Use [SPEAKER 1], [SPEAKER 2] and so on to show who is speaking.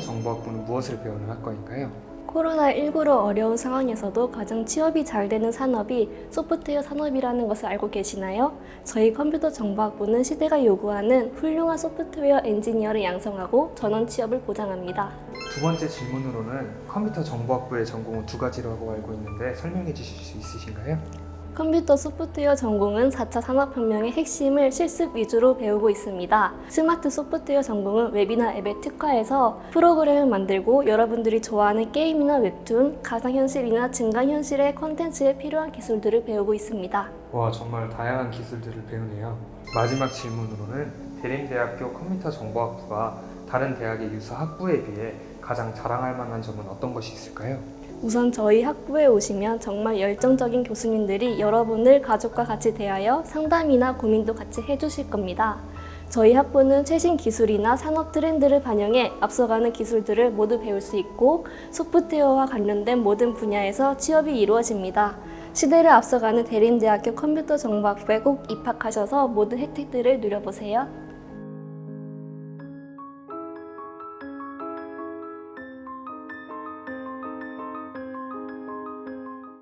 [SPEAKER 1] 정보학부는 무엇을 배우는 학과인가요?
[SPEAKER 2] 코로나19로 어려운 상황에서도 가장 취업이 잘 되는 산업이 소프트웨어 산업이라는 것을 알고 계시나요? 저희 컴퓨터 정보학부는 시대가 요구하는 훌륭한 소프트웨어 엔지니어를 양성하고 전원 취업을 보장합니다.
[SPEAKER 1] 두 번째 질문으로는 컴퓨터 정보학부의 전공은 두 가지라고 알고 있는데 설명해 주실 수 있으신가요?
[SPEAKER 2] 컴퓨터 소프트웨어 전공은 4차 산업혁명의 핵심을 실습 위주로 배우고 있습니다. 스마트 소프트웨어 전공은 웹이나 앱에 특화해서 프로그램을 만들고 여러분들이 좋아하는 게임이나 웹툰, 가상현실이나 증강현실의 콘텐츠에 필요한 기술들을 배우고 있습니다.
[SPEAKER 1] 와 정말 다양한 기술들을 배우네요. 마지막 질문으로는 대림대학교 컴퓨터 정보학부가 다른 대학의 유사 학부에 비해 가장 자랑할 만한 점은 어떤 것이 있을까요?
[SPEAKER 2] 우선 저희 학부에 오시면 정말 열정적인 교수님들이 여러분을 가족과 같이 대하여 상담이나 고민도 같이 해주실 겁니다. 저희 학부는 최신 기술이나 산업 트렌드를 반영해 앞서가는 기술들을 모두 배울 수 있고 소프트웨어와 관련된 모든 분야에서 취업이 이루어집니다. 시대를 앞서가는 대림대학교 컴퓨터 정보학부에 꼭 입학하셔서 모든 혜택들을 누려보세요.